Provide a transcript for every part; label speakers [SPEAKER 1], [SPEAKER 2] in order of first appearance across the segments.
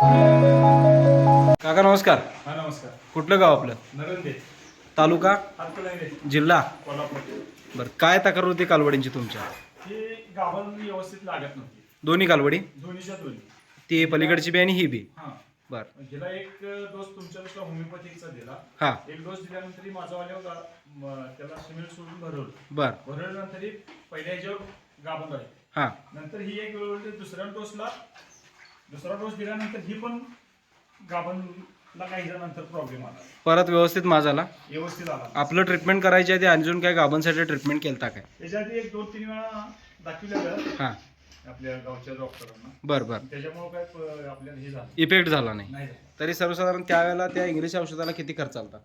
[SPEAKER 1] काका नमस्कार.
[SPEAKER 2] हा नमस्कार.
[SPEAKER 1] कुठलं गाव आपलं?
[SPEAKER 2] नरंदे.
[SPEAKER 1] तालुका? जिल्हा?
[SPEAKER 2] कोल्हापूर
[SPEAKER 1] बरं काय तक्रार होती कालवडींची तुमच्या?
[SPEAKER 2] ही व्यवस्थित लागत नव्हती.
[SPEAKER 1] दोन्ही कालवडी?
[SPEAKER 2] दोन्हीच्या दोन्ही.
[SPEAKER 1] ती पलीकडची बी आणि ही बी?
[SPEAKER 2] हा.
[SPEAKER 1] बरं.
[SPEAKER 2] हिला एक डोस तुमच्यापेक्षा होमिओपॅथिकचा दिला.
[SPEAKER 1] हां.
[SPEAKER 2] एक डोस दिल्यानंतर माझा वाल्या त्याला सिमेंट सोडून भरवलं.
[SPEAKER 1] बरं.
[SPEAKER 2] भरवल्यानंतर ही पहिल्या ह्याच्यावर गाभण राहील.
[SPEAKER 1] हां.
[SPEAKER 2] नंतर ही एक वेळ दुसऱ्या डोसला दुसरा डोस दिल्यानंतर ही पण गाभणला काही नंतर प्रॉब्लेम आला.
[SPEAKER 1] परत व्यवस्थित
[SPEAKER 2] आला.
[SPEAKER 1] आपलं ट्रीटमेंट करायच्या आधी अजून काय गाबांसाठी ट्रीटमेंट केलता काय?
[SPEAKER 2] त्याच्या आधी एक दोन तीन वेळा दाखवलेलं
[SPEAKER 1] हां.
[SPEAKER 2] आपल्या गावच्या डॉक्टरांना
[SPEAKER 1] बरं बरं.
[SPEAKER 2] त्याच्यामुळे काय प- आपल्याला हे झालं.
[SPEAKER 1] इफेक्ट झाला नाही.
[SPEAKER 2] नाही झालं.
[SPEAKER 1] तरी सर्वसाधारण त्यावेळेला त्या इंग्लिश औषधाला किती खर्च आलता?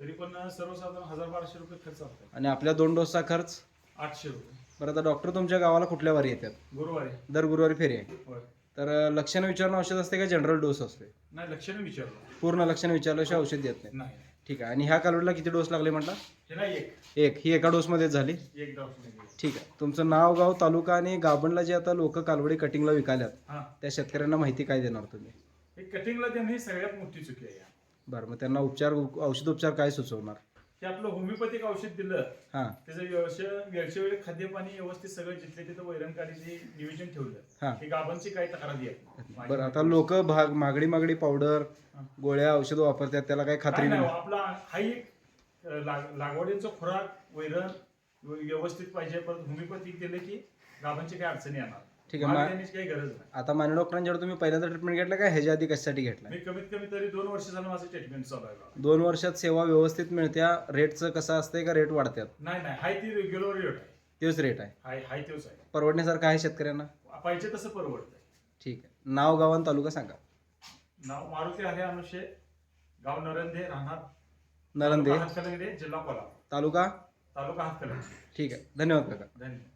[SPEAKER 2] तरी पण सर्वसाधारण हजार बाराशे रुपये खर्च होता
[SPEAKER 1] आणि आपल्या दोन डोसचा खर्च?
[SPEAKER 2] आठशे रुपये.
[SPEAKER 1] बरं आता डॉक्टर तुमच्या गावाला कुठल्या वारी येतात?
[SPEAKER 2] गुरुवारी.
[SPEAKER 1] दर गुरुवारी फेरी आहे.
[SPEAKER 2] होय.
[SPEAKER 1] तर लक्षणं विचारणं औषध असते का? जनरल डोस असते.
[SPEAKER 2] नाही लक्षणे विचारलं.
[SPEAKER 1] पूर्ण लक्षणं विचारल्याशिवाय औषध देत नाही.
[SPEAKER 2] नाही.
[SPEAKER 1] ठीक आहे. आणि ह्या कालवडीला किती डोस लागले म्हटलं?
[SPEAKER 2] ह्याला एक.
[SPEAKER 1] एक. ही एका डोसमध्येच झाली?
[SPEAKER 2] एक दवाखाने गेले.
[SPEAKER 1] ठीक आहे. तुमचं नाव गाव तालुका आणि गाभणला जे आता लोक कालवडी कटिंगला विकाल्यात
[SPEAKER 2] हा.
[SPEAKER 1] त्या शेतकऱ्यांना माहिती काय देणार तुम्ही?
[SPEAKER 2] हे कटिंगला त्यांनी सगळ्यात मोठी चुकी आहे.
[SPEAKER 1] बरं मग त्यांना उपचार औषधोपचार काय सुचवणार?
[SPEAKER 2] ते आपलं होमिओपॅथिक औषध दिलं
[SPEAKER 1] हां
[SPEAKER 2] त्याचं व्यवसाय वेळच्या वेळी खाद्यपाणी व्यवस्थित सगळं जिथले तिथं वैरणकारीचे नियोजन ठेवलं
[SPEAKER 1] हां
[SPEAKER 2] गाबांची काही तक्रार नाही.
[SPEAKER 1] बरं आता लोक भाग मागडी मागडी पावडर. गोळ्या औषधं वापरतात त्याला काही खात्री
[SPEAKER 2] नाही,
[SPEAKER 1] नाही
[SPEAKER 2] नाही, आपला हा एक अं, लाग- लागवडीचा खुराक वैरण व्य- व्यवस्थित पाहिजे परत होमिओपॅथिक दिलं की गाबांची काही अडचणी येणार
[SPEAKER 1] ठीक आहे,
[SPEAKER 2] महाग
[SPEAKER 1] मा-
[SPEAKER 2] देण्याची काही गरज नाही.
[SPEAKER 1] आता माने डॉक्टरांच्यावर तुम्ही पहिल्यांदा ट्रीटमेंट घेतला का ह्याच्या आधी कशासाठी घेतला?
[SPEAKER 2] मी कमीत कमी तरी दोन वर्ष झालं माझं ट्रीटमेंट चालू आहे बघा.
[SPEAKER 1] दोन वर्षात सेवा व्यवस्थित मिळत्या रेटचं कसं असतंय का रेट वाढतात
[SPEAKER 2] नाही नाही हाय ती रेग्युलर रेट आहे.
[SPEAKER 1] तेच रेट आहे.
[SPEAKER 2] हाय हाय तोच आहे.
[SPEAKER 1] परवडण्यासारखं आहे शेतकऱ्यांना?
[SPEAKER 2] पाहिजे तसं परवडतंय.
[SPEAKER 1] ठीक आहे. नाव गाव आणि तालुका सांगा.
[SPEAKER 2] नाव मारुती आहे अनुषे गाव नरंदे राहणार
[SPEAKER 1] नरंदे.
[SPEAKER 2] हातकलंगडे जिल्हा कोल्हापूर.
[SPEAKER 1] तालुका?
[SPEAKER 2] तालुका हातकलंगडे
[SPEAKER 1] ठीक आहे. धन्यवाद काका.
[SPEAKER 2] धन्यवाद.